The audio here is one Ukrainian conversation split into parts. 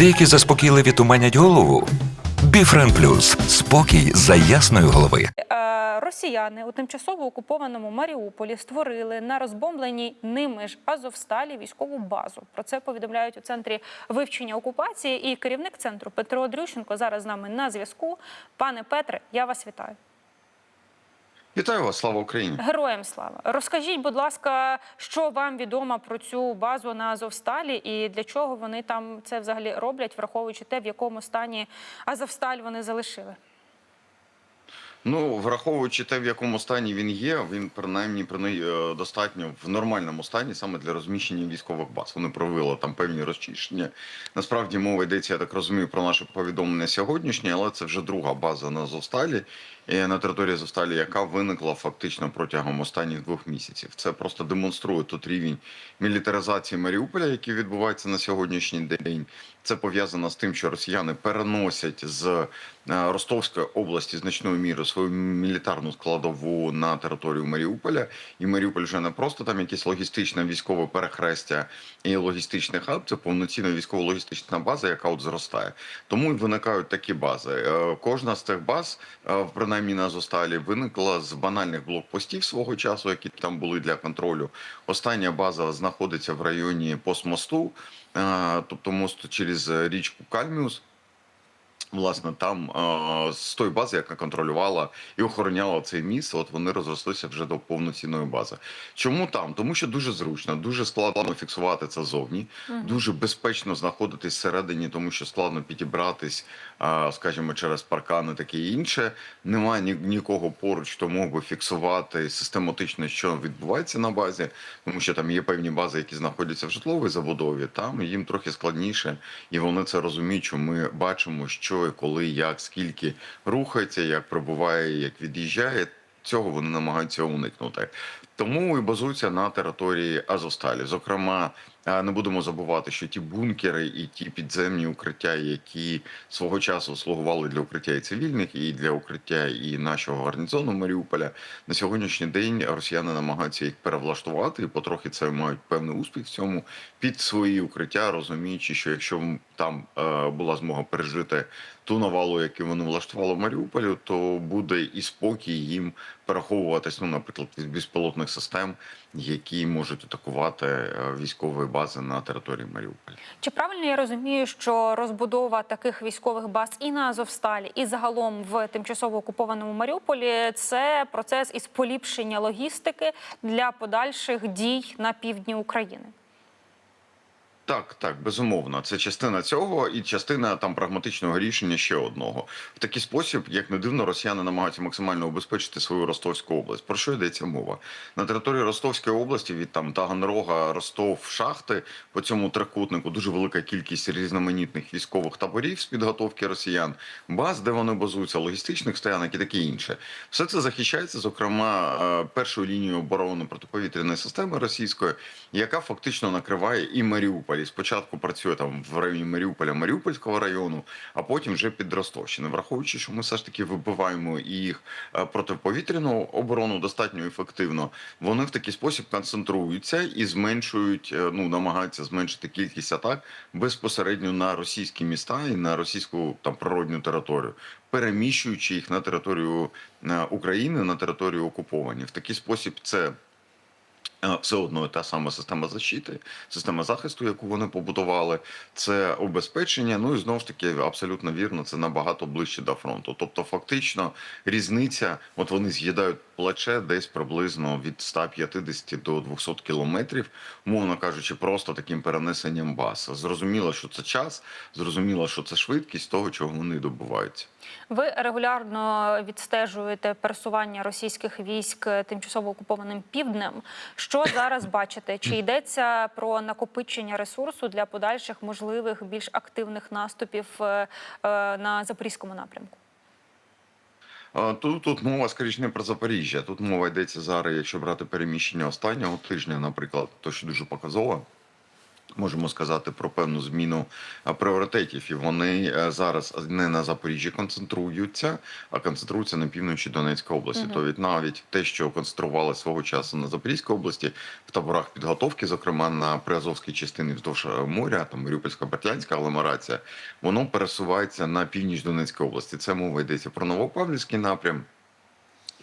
Деякі заспокійливі туманять голову. Біфрен Плюс спокій за ясної голови. Е, Росіяни у тимчасово окупованому Маріуполі створили на розбомбленій ними ж Азовсталі військову базу. Про це повідомляють у центрі вивчення окупації. І керівник центру Петро Дрющенко зараз з нами на зв'язку. Пане Петре, я вас вітаю. Вітаю вас, слава Україні! Героям слава. Розкажіть, будь ласка, що вам відомо про цю базу на Азовсталі і для чого вони там це взагалі роблять, враховуючи те, в якому стані Азовсталь вони залишили. Ну, враховуючи те, в якому стані він є, він принаймні принай- е, достатньо в нормальному стані саме для розміщення військових баз. Вони провели там певні розчищення. Насправді мова йдеться, я так розумію, про наше повідомлення сьогоднішнє, але це вже друга база на Зосталі на території Зосталі, яка виникла фактично протягом останніх двох місяців. Це просто демонструє тут рівень мілітаризації Маріуполя, який відбувається на сьогоднішній день. Це пов'язано з тим, що росіяни переносять з е, Ростовської області значною мірою свою мілітарну складову на територію Маріуполя. І Маріуполь вже не просто там якесь логістичне військове перехрестя і логістичний хаб, це повноцінна військово-логістична база, яка от зростає. Тому і виникають такі бази. Е, Кожна з цих баз, е, принаймні на Зосталі, виникла з банальних блокпостів свого часу, які там були для контролю. Остання база знаходиться в районі постмосту, е, тобто мосту через річку Кальміус. Власне, там е, з тої бази, яка контролювала і охороняла цей міст, от вони розрослися вже до повноцінної бази. Чому там? Тому що дуже зручно, дуже складно фіксувати це зовні, дуже безпечно знаходитись всередині, тому що складно підібратись, е, скажімо, через паркани, таке інше. Немає ні, нікого поруч, хто мог би фіксувати систематично, що відбувається на базі, тому що там є певні бази, які знаходяться в житловій забудові. Там їм трохи складніше, і вони це розуміють, що ми бачимо, що і коли, як, скільки рухається, як прибуває, як від'їжджає. Цього вони намагаються уникнути. Тому і базуються на території Азовсталі. Зокрема, не будемо забувати, що ті бункери і ті підземні укриття, які свого часу слугували для укриття і цивільних, і для укриття і нашого гарнізону Маріуполя, на сьогоднішній день росіяни намагаються їх перевлаштувати, і потрохи це мають певний успіх в цьому під свої укриття, розуміючи, що якщо там е, була змога пережити ту навалу, яку вони влаштували в Маріуполі, то буде і спокій їм переховуватись, ну, наприклад, від безпілотних систем, які можуть атакувати е, військові бази на території Маріуполя. Чи правильно я розумію, що розбудова таких військових баз і на Азовсталі, і загалом в тимчасово окупованому Маріуполі це процес із поліпшення логістики для подальших дій на півдні України? Так, так, безумовно, це частина цього і частина там прагматичного рішення ще одного. В такий спосіб, як не дивно, росіяни намагаються максимально убезпечити свою Ростовську область. Про що йдеться мова? На території Ростовської області від там Таганрога, Ростов, Шахти по цьому трикутнику дуже велика кількість різноманітних військових таборів з підготовки росіян, баз, де вони базуються, логістичних стоянок і таке інше. Все це захищається, зокрема, е, першою лінією оборони протиповітряної системи російської, яка фактично накриває і Маріуполь. І спочатку працює там в районі Маріуполя, Маріупольського району, а потім вже під Ростовщини. Враховуючи, що ми все ж таки вибиваємо їх е, протиповітряну оборону достатньо ефективно. Вони в такий спосіб концентруються і зменшують, е, ну намагаються зменшити кількість атак безпосередньо на російські міста і на російську там природню територію, переміщуючи їх на територію е, України, на територію окуповані. В такий спосіб це. Все одно та сама система защити, система захисту, яку вони побудували, це обезпечення. Ну і знову ж таки абсолютно вірно, це набагато ближче до фронту. Тобто, фактично, різниця, от вони з'їдають плече десь приблизно від 150 до 200 кілометрів, мовно кажучи, просто таким перенесенням баз. Зрозуміло, що це час, зрозуміло, що це швидкість того, чого вони добуваються. Ви регулярно відстежуєте пересування російських військ тимчасово окупованим півднем. Що зараз бачите? Чи йдеться про накопичення ресурсу для подальших можливих більш активних наступів е, е, на запорізькому напрямку? Тут, тут мова скоріше не про Запоріжжя. Тут мова йдеться зараз, якщо брати переміщення останнього тижня, наприклад, то що дуже показово. Можемо сказати про певну зміну пріоритетів, і вони е, зараз не на Запоріжжі концентруються, а концентруються на півночі Донецької області. То від навіть те, що концентрували свого часу на Запорізькій області, в таборах підготовки, зокрема на Приазовській частині вздовж е, моря, там Маріупольська Бертянська агломерація, воно пересувається на північ Донецької області. Це мова йдеться про Новопавлівський напрям.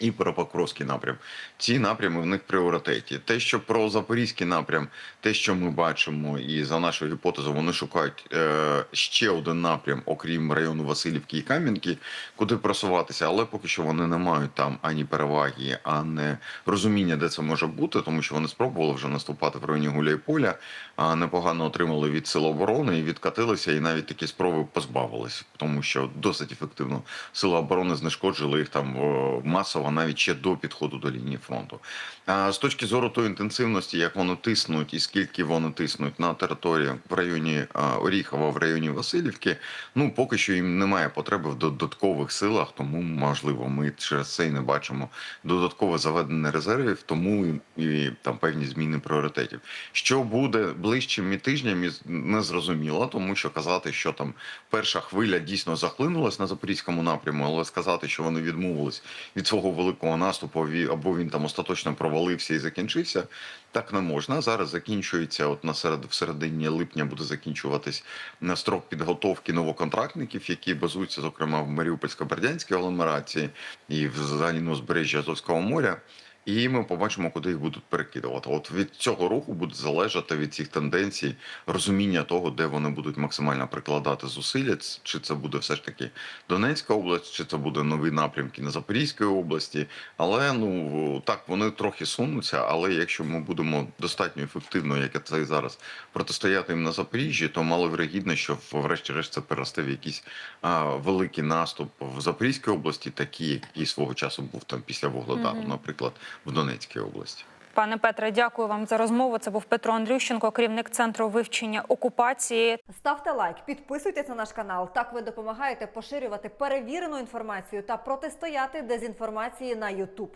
І Пропокровський напрям. Ці напрями в них пріоритеті. Те, що про Запорізький напрям, те, що ми бачимо, і за нашою гіпотезою, вони шукають е, ще один напрям, окрім району Васильівки і Кам'янки, куди просуватися, але поки що вони не мають там ані переваги, ані розуміння, де це може бути, тому що вони спробували вже наступати в районі Гуляйполя, а непогано отримали від сил оборони і відкатилися, і навіть такі спроби позбавились, тому що досить ефективно сили оборони знешкоджили їх там о, масово навіть ще до підходу до лінії фронту. А з точки зору тої інтенсивності, як вони тиснуть і скільки вони тиснуть на території в районі Оріхова, в районі Васильівки, ну поки що їм немає потреби в додаткових силах, тому можливо ми через це і не бачимо додаткове заведення резервів, тому і, там певні зміни пріоритетів. Що буде ближчими тижнями, не зрозуміло, тому що казати, що там перша хвиля дійсно захлинулась на запорізькому напряму, але сказати, що вони відмовились від свого великого наступу, або він там остаточно провалився і закінчився, так не можна. Зараз закінчується, от на серед в середині липня буде закінчуватись на строк підготовки новоконтрактників, які базуються, зокрема, в Маріупольсько-Бердянській агломерації і в загальному узбережжі Азовського моря. І ми побачимо, куди їх будуть перекидувати. От від цього руху буде залежати від цих тенденцій розуміння того, де вони будуть максимально прикладати зусилля. Чи це буде все ж таки Донецька область, чи це буде нові напрямки на Запорізькій області. Але ну так вони трохи сунуться. Але якщо ми будемо достатньо ефективно, як це і зараз, протистояти їм на Запоріжжі, то маловірогідно, що врешті-решт це переросте в якийсь а, великий наступ в Запорізькій області, такий, який свого часу був там після Вугледару, наприклад, в Донецькій області. Пане Петре, дякую вам за розмову. Це був Петро Андрющенко, керівник центру вивчення окупації. Ставте лайк, підписуйтесь на наш канал. Так ви допомагаєте поширювати перевірену інформацію та протистояти дезінформації на YouTube.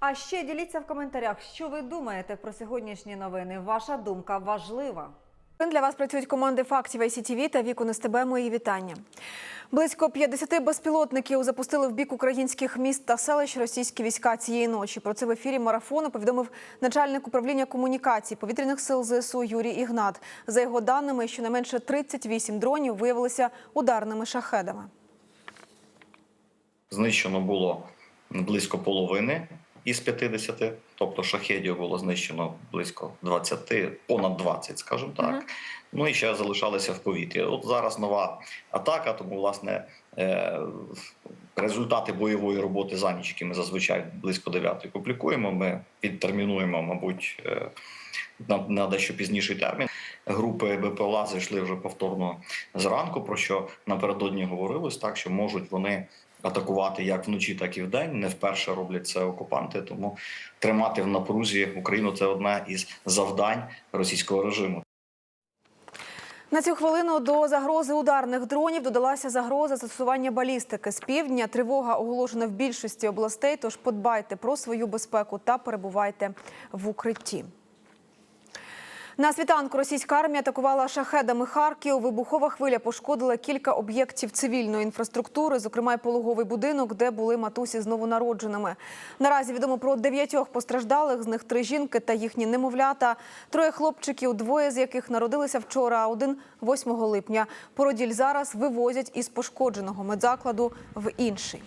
А ще діліться в коментарях, що ви думаєте про сьогоднішні новини. Ваша думка важлива. Для вас працюють команди фактів ICTV та віку СТБ. Мої вітання. Близько 50 безпілотників запустили в бік українських міст та селищ російські війська цієї ночі. Про це в ефірі марафону повідомив начальник управління комунікацій повітряних сил ЗСУ Юрій Ігнат. За його даними, щонайменше 38 дронів виявилися ударними шахедами. Знищено було близько половини із 50, тобто шахедів було знищено близько 20, понад 20, скажімо так. Мгм. Ну і ще залишалися в повітрі. От зараз нова атака, тому власне е, результати бойової роботи за ніч, які ми зазвичай близько 9 публікуємо. Ми підтермінуємо, мабуть, е, на, на дещо пізніший термін. Групи БПЛА зайшли вже повторно зранку, про що напередодні говорилось, так що можуть вони атакувати як вночі, так і вдень. Не вперше роблять це окупанти. Тому тримати в напрузі Україну це одне із завдань російського режиму. На цю хвилину до загрози ударних дронів додалася загроза застосування балістики. З півдня тривога оголошена в більшості областей. Тож подбайте про свою безпеку та перебувайте в укритті. На світанку російська армія атакувала шахедами Харків. Вибухова хвиля пошкодила кілька об'єктів цивільної інфраструктури, зокрема й пологовий будинок, де були матусі з новонародженими. Наразі відомо про дев'ятьох постраждалих, з них три жінки та їхні немовлята. Троє хлопчиків, двоє з яких народилися вчора, а один 8 липня. Породіль зараз вивозять із пошкодженого медзакладу в інший.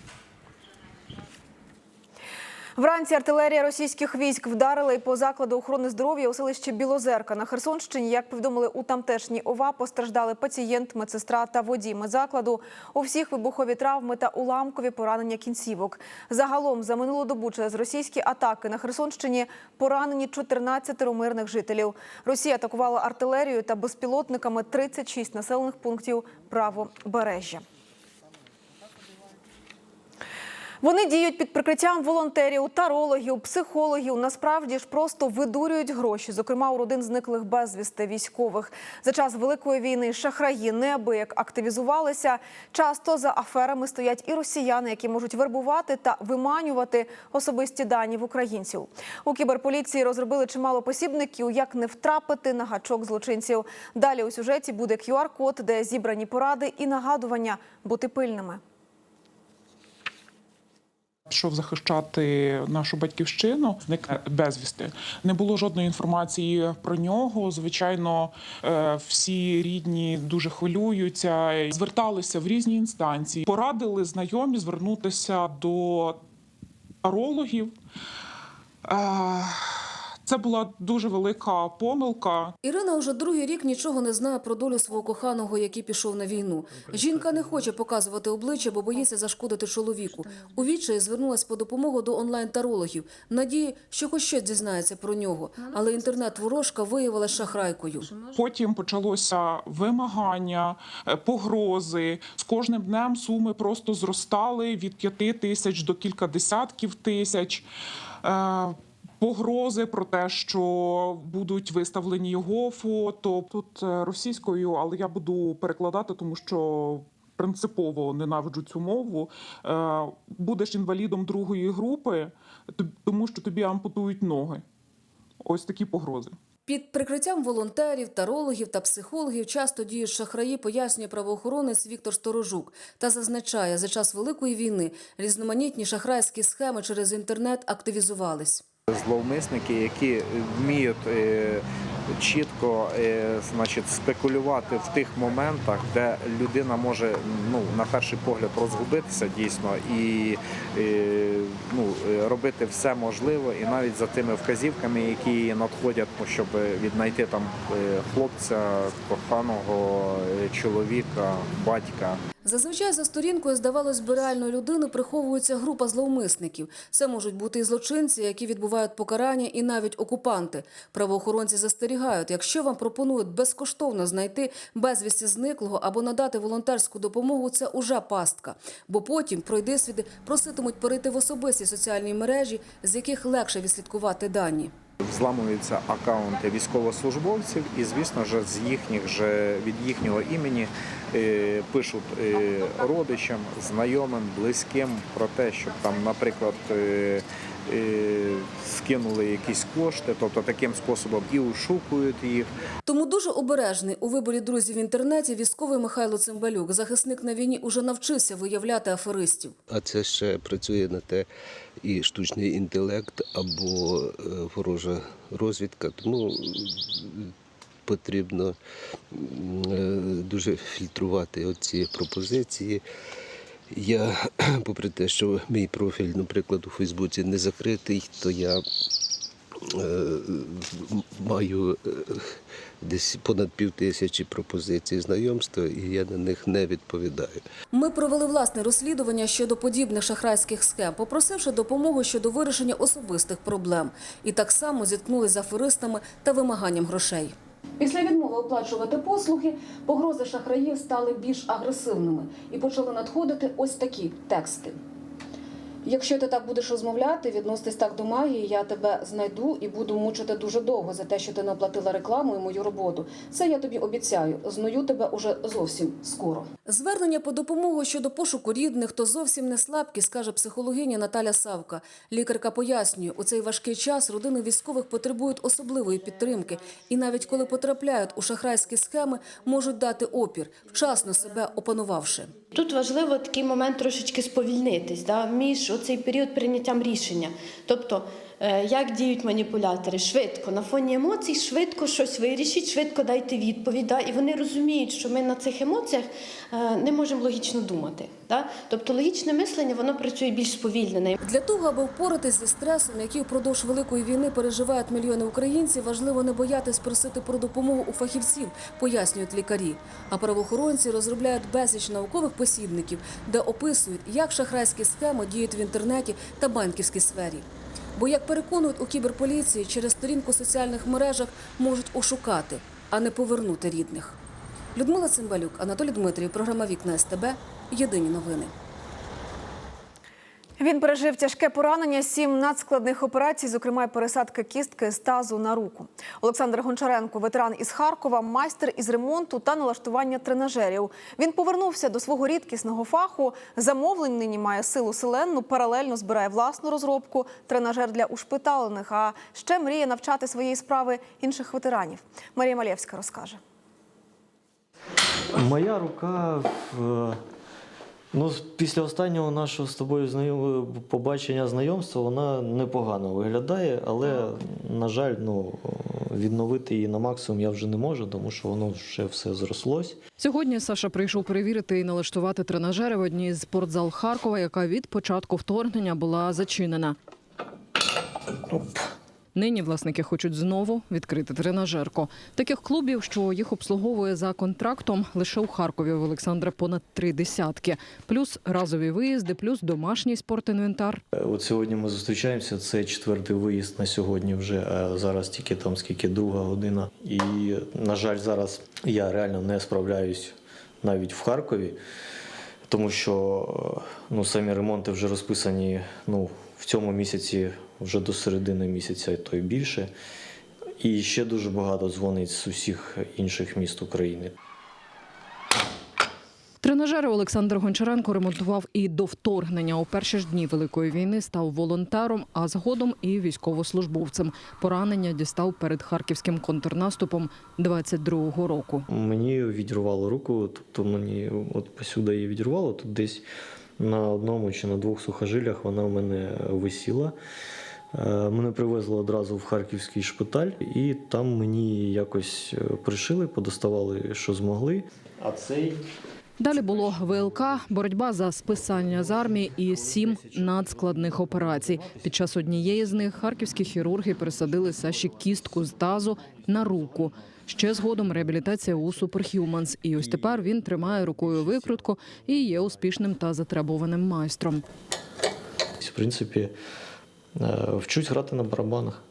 Вранці артилерія російських військ вдарила і по закладу охорони здоров'я у селищі Білозерка на Херсонщині. Як повідомили у тамтешній ОВА, постраждали пацієнт, медсестра та водій медзакладу. У всіх вибухові травми та уламкові поранення кінцівок. Загалом за минулу добу через російські атаки на Херсонщині поранені 14 мирних жителів. Росія атакувала артилерією та безпілотниками 36 населених пунктів правобережжя. Вони діють під прикриттям волонтерів, тарологів, психологів. Насправді ж просто видурюють гроші, зокрема у родин зниклих безвісти військових. За час великої війни шахраї неабияк активізувалися. Часто за аферами стоять і росіяни, які можуть вербувати та виманювати особисті дані в українців. У кіберполіції розробили чимало посібників, як не втрапити на гачок злочинців. Далі у сюжеті буде QR-код, де зібрані поради і нагадування бути пильними. Пішов захищати нашу батьківщину, зник безвісти. Не було жодної інформації про нього. Звичайно, е, всі рідні дуже хвилюються, зверталися в різні інстанції. Порадили знайомі звернутися до тарологів. Е, Це була дуже велика помилка. Ірина уже другий рік нічого не знає про долю свого коханого, який пішов на війну. Жінка не хоче показувати обличчя, бо боїться зашкодити чоловіку. У відчаї звернулась по допомогу до онлайн-тарологів. Надії, що хоч щось дізнається про нього. Але інтернет-ворожка виявилася шахрайкою. Потім почалося вимагання, е, погрози. З кожним днем суми просто зростали від п'яти тисяч до кілька десятків тисяч. Погрози про те, що будуть виставлені його фото тут е, російською, але я буду перекладати, тому що принципово ненавиджу цю мову. Е, Будеш інвалідом другої групи, тому що тобі ампутують ноги. Ось такі погрози. Під прикриттям волонтерів, тарологів та психологів часто діють шахраї, пояснює правоохоронець Віктор Сторожук та зазначає, за час великої війни різноманітні шахрайські схеми через інтернет активізувались. Зловмисники, які вміють е, чітко е, значить, спекулювати в тих моментах, де людина може ну, на перший погляд розгубитися дійсно і е, ну, робити все можливе, і навіть за тими вказівками, які надходять, ну, щоб віднайти там е, хлопця, коханого чоловіка, батька. Зазвичай за сторінкою, здавалось би, реальної людини приховується група зловмисників. Це можуть бути і злочинці, які відбувають покарання, і навіть окупанти. Правоохоронці застерігають, якщо вам пропонують безкоштовно знайти безвісті зниклого або надати волонтерську допомогу, це уже пастка. Бо потім пройдисвіди проситимуть перейти в особисті соціальні мережі, з яких легше відслідкувати дані. Взламуються акаунти військовослужбовців, і звісно ж з їхніх же від їхнього імені е, пишуть е, родичам, знайомим, близьким про те, щоб там, наприклад, е, скинули якісь кошти, тобто таким способом і ушукують їх. Тому дуже обережний у виборі друзів в інтернеті військовий Михайло Цимбалюк. Захисник на війні уже навчився виявляти аферистів. А це ще працює на те і штучний інтелект або е, ворожа розвідка. Тому потрібно е, дуже фільтрувати оці пропозиції. Я, попри те, що мій профіль, наприклад, у Фейсбуці не закритий, то я е, маю е, десь понад пів тисячі пропозицій знайомства, і я на них не відповідаю. Ми провели власне розслідування щодо подібних шахрайських схем, попросивши допомогу щодо вирішення особистих проблем. І так само зіткнулися з аферистами та вимаганням грошей. Після відмови оплачувати послуги, погрози шахраїв стали більш агресивними і почали надходити ось такі тексти. Якщо ти так будеш розмовляти, відноситись так до магії, я тебе знайду і буду мучити дуже довго за те, що ти не оплатила рекламу і мою роботу. Це я тобі обіцяю. Зную тебе уже зовсім скоро. Звернення по допомогу щодо пошуку рідних то зовсім не слабкість, скаже психологиня Наталя Савка. Лікарка пояснює, у цей важкий час родини військових потребують особливої підтримки, і навіть коли потрапляють у шахрайські схеми, можуть дати опір, вчасно себе опанувавши. Тут важливо такий момент трошечки сповільнитись да, між оцей період прийняттям рішення. Тобто, як діють маніпулятори? Швидко, на фоні емоцій, швидко щось вирішіть, швидко дайте відповідь. Да, і вони розуміють, що ми на цих емоціях е, не можемо логічно думати. Да? Тобто логічне мислення воно працює більш сповільнене. Для того, аби впоратись зі стресом, який впродовж великої війни переживають мільйони українців, важливо не боятись просити про допомогу у фахівців, пояснюють лікарі. А правоохоронці розробляють безліч наукових посібників, де описують, як шахрайські схеми діють в інтернеті та банківській сфері. Бо, як переконують у кіберполіції, через сторінку соціальних мережах можуть ошукати, а не повернути рідних. Людмила Цимбалюк, Анатолій Дмитрій, програма Вікна СТБ. Єдині новини. Він пережив тяжке поранення, сім надскладних операцій, зокрема й пересадки кістки з тазу на руку. Олександр Гончаренко, ветеран із Харкова, майстер із ремонту та налаштування тренажерів. Він повернувся до свого рідкісного фаху. Замовлень нині має силу селенну, паралельно збирає власну розробку, тренажер для ушпиталених. А ще мріє навчати своєї справи інших ветеранів. Марія Малєвська розкаже. Моя рука в- ну, після останнього нашого з тобою знайом... побачення знайомства вона непогано виглядає, але, на жаль, ну, відновити її на максимум я вже не можу, тому що воно вже все зрослось. Сьогодні Саша прийшов перевірити і налаштувати тренажери в одній з спортзал Харкова, яка від початку вторгнення була зачинена. Нині власники хочуть знову відкрити тренажерку. Таких клубів, що їх обслуговує за контрактом, лише у Харкові в Олександра понад три десятки. Плюс разові виїзди, плюс домашній спортінвентар. Е, От сьогодні ми зустрічаємося. Це четвертий виїзд на сьогодні вже. А зараз тільки там скільки друга година. І, на жаль, зараз я реально не справляюсь навіть в Харкові, тому що е, ну, самі ремонти вже розписані ну, в цьому місяці вже до середини місяця, то й більше. І ще дуже багато дзвонить з усіх інших міст України. Тренажери Олександр Гончаренко ремонтував і до вторгнення. У перші ж дні великої війни став волонтером, а згодом і військовослужбовцем. Поранення дістав перед харківським контрнаступом 22-го року. Мені відірвало руку, тобто мені от посюди її відірвало, тут десь на одному чи на двох сухожилях вона в мене висіла. Е, Мене привезли одразу в харківський шпиталь, і там мені якось е, пришили, подоставали, що змогли. А цей Далі було ВЛК, боротьба за списання з армії і сім надскладних операцій. Під час однієї з них харківські хірурги пересадили Саші кістку з тазу на руку. Ще згодом реабілітація у Superhumans. І ось тепер він тримає рукою викрутку і є успішним та затребуваним майстром. в принципі вчусь грати на барабанах.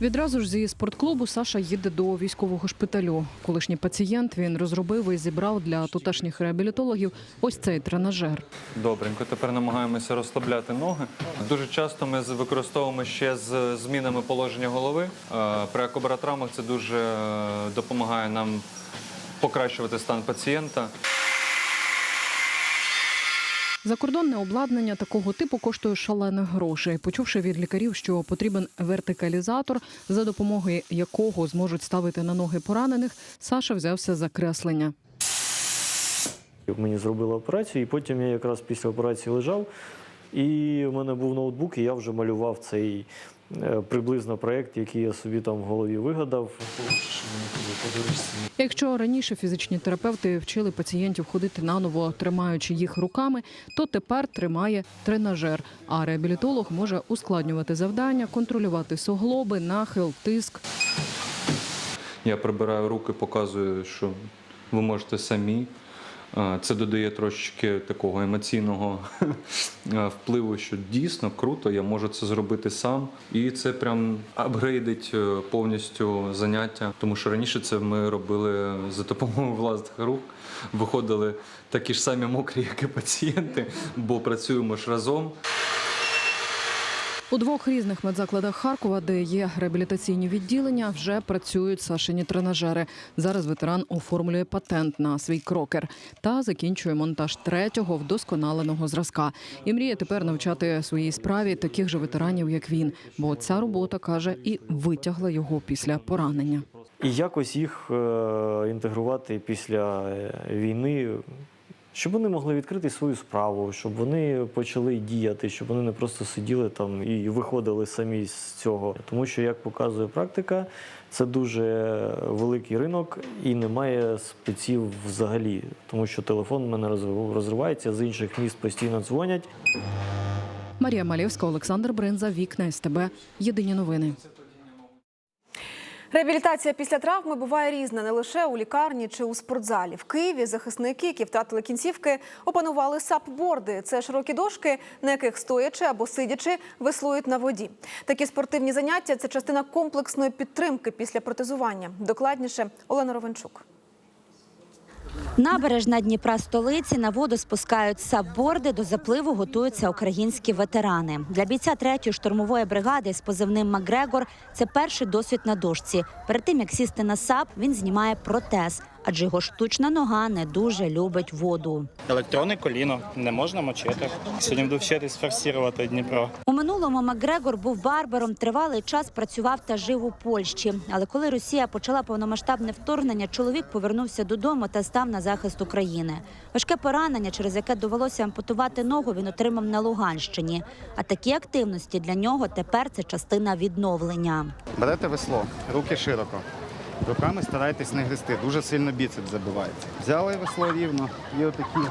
Відразу ж зі спортклубу Саша їде до військового шпиталю. Колишній пацієнт він розробив і зібрав для тутешніх реабілітологів ось цей тренажер. Добренько, тепер намагаємося розслабляти ноги. Дуже часто ми використовуємо ще з змінами положення голови. Е, При акобаратравмах це дуже е, допомагає нам покращувати стан пацієнта. Закордонне обладнання такого типу коштує шалених грошей. Почувши від лікарів, що потрібен вертикалізатор, за допомогою якого зможуть ставити на ноги поранених, Саша взявся за креслення. Мені зробили операцію, і потім я якраз після операції лежав. І в мене був ноутбук, і я вже малював цей приблизно проєкт, який я собі там в голові вигадав. Якщо раніше фізичні терапевти вчили пацієнтів ходити наново, тримаючи їх руками, то тепер тримає тренажер. А реабілітолог може ускладнювати завдання, контролювати суглоби, нахил, тиск. Я прибираю руки, показую, що ви можете самі. Це додає трошечки такого емоційного впливу, що дійсно круто, я можу це зробити сам. І це прям апгрейдить е, повністю заняття. Тому що раніше це ми робили за допомогою власних рук. Виходили такі ж самі мокрі, як і пацієнти, бо працюємо ж разом. У двох різних медзакладах Харкова, де є реабілітаційні відділення, вже працюють Сашині тренажери. Зараз ветеран оформлює патент на свій крокер та закінчує монтаж третього вдосконаленого зразка. І мріє тепер навчати своїй справі таких же ветеранів, як він. Бо ця робота каже і витягла його після поранення. І якось їх е, інтегрувати після е, війни, щоб вони могли відкрити свою справу, щоб вони почали діяти, щоб вони не просто сиділи там і виходили самі з цього. Тому що, як показує практика, це дуже великий ринок і немає спеців взагалі, тому що телефон у мене розрив- розривається, з інших міст постійно дзвонять. Марія Малєвська, Олександр Бринза, Вікна СТБ. Єдині новини. Реабілітація після травми буває різна не лише у лікарні чи у спортзалі. В Києві захисники, які втратили кінцівки, опанували сапборди. Це широкі дошки, на яких стоячи або сидячи веслують на воді. Такі спортивні заняття це частина комплексної підтримки після протезування. Докладніше Олена Ровенчук. Набережна Дніпра столиці на воду спускають сабборди. До запливу готуються українські ветерани. Для бійця третьої штурмової бригади з позивним Макгрегор це перший досвід на дошці. Перед тим як сісти на сап, він знімає протез, адже його штучна нога не дуже любить воду. Електронне коліно не можна мочити. Сьогодні буду вчитись форсувати Дніпро. У минулому Макгрегор був барбером, тривалий час працював та жив у Польщі. Але коли Росія почала повномасштабне вторгнення, чоловік повернувся додому та став на захист України. Важке поранення, через яке довелося ампутувати ногу, він отримав на Луганщині. А такі активності для нього тепер це частина відновлення. Берете весло, руки широко. Руками старайтесь не грести, дуже сильно біцеп забивається. Взяли весло рівно і отакі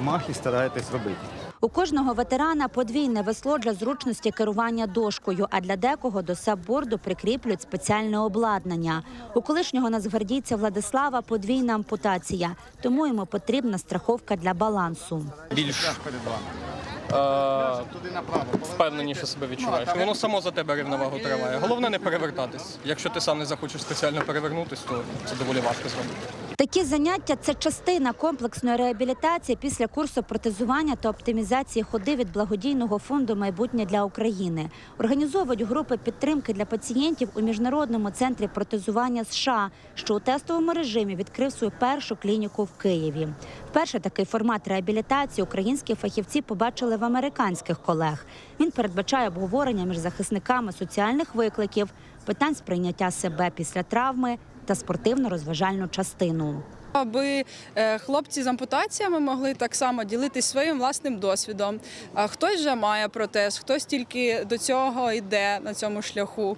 махи стараєтесь робити. У кожного ветерана подвійне весло для зручності керування дошкою, а для декого до сабборду прикріплюють спеціальне обладнання. У колишнього нацгвардійця Владислава подвійна ампутація, тому йому потрібна страховка для балансу. Більш впевненіше себе відчуваєш. Воно само за тебе рівновагу тримає. Головне не перевертатись. Якщо ти сам не захочеш спеціально перевернутись, то це доволі важко зробити. Такі заняття це частина комплексної реабілітації після курсу протезування та оптимізації ходи від благодійного фонду Майбутнє для України. Організовують групи підтримки для пацієнтів у міжнародному центрі протезування США, що у тестовому режимі відкрив свою першу клініку в Києві. Вперше такий формат реабілітації українські фахівці побачили в американських колег. Він передбачає обговорення між захисниками соціальних викликів, питань сприйняття себе після травми та спортивно-розважальну частину. Аби е, хлопці з ампутаціями могли так само ділитись своїм власним досвідом. Хтось вже має протез, хтось тільки до цього йде на цьому шляху.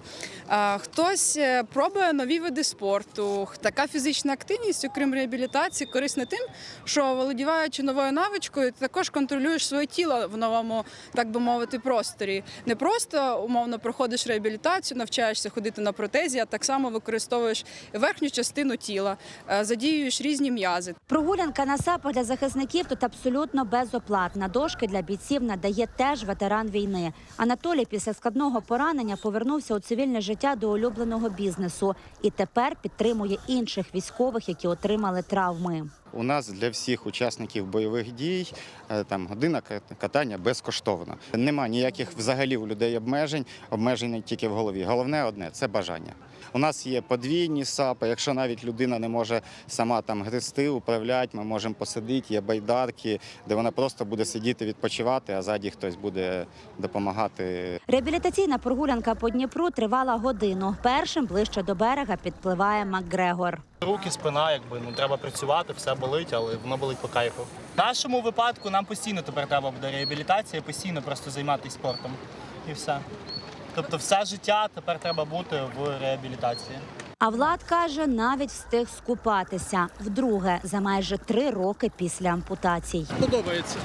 Хтось е, пробує нові види спорту. Така фізична активність, окрім реабілітації, корисна тим, що володіваючи новою навичкою, ти також контролюєш своє тіло в новому, так би мовити, просторі. Не просто умовно проходиш реабілітацію, навчаєшся ходити на протезі, а так само використовуєш верхню частину тіла, е, задіюєш різні м'язи. Прогулянка на сапах для захисників тут абсолютно безоплатна. Дошки для бійців надає теж ветеран війни. Анатолій після складного поранення повернувся у цивільне життя до улюбленого бізнесу і тепер підтримує інших військових, які отримали травми. У нас для всіх учасників бойових дій е, там година катання безкоштовна. Нема ніяких взагалі у людей обмежень, обмежень тільки в голові. Головне одне це бажання. У нас є подвійні сапи. Якщо навіть людина не може сама там грести, управляти, ми можемо посадити, є байдарки, де вона просто буде сидіти, відпочивати, а ззаді хтось буде допомагати Реабілітаційна прогулянка по Дніпру тривала годину. Першим ближче до берега підпливає Макгрегор. Руки, спина, якби ну треба працювати, все болить, але воно болить по кайфу. В нашому випадку нам постійно тепер треба буде реабілітація, постійно просто займатися спортом. І все. Тобто, все життя тепер треба бути в реабілітації. А Влад каже, навіть встиг скупатися вдруге за майже три роки після ампутацій. Подобається.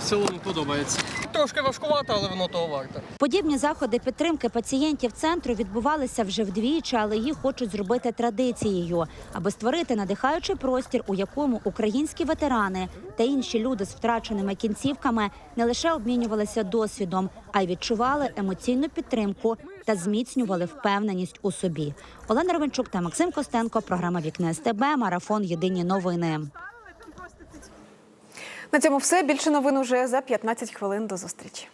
В цілому подобається. Трошки важкувато, але воно того варте. Подібні заходи підтримки пацієнтів центру відбувалися вже вдвічі, але їх хочуть зробити традицією, аби створити надихаючий простір, у якому українські ветерани та інші люди з втраченими кінцівками не лише обмінювалися досвідом, а й відчували емоційну підтримку та зміцнювали впевненість у собі. Олена Ровенчук та Максим Костенко. Програма Вікне СТБ. Марафон. Єдині новини. На цьому все. Більше новин уже за 15 хвилин. До зустрічі.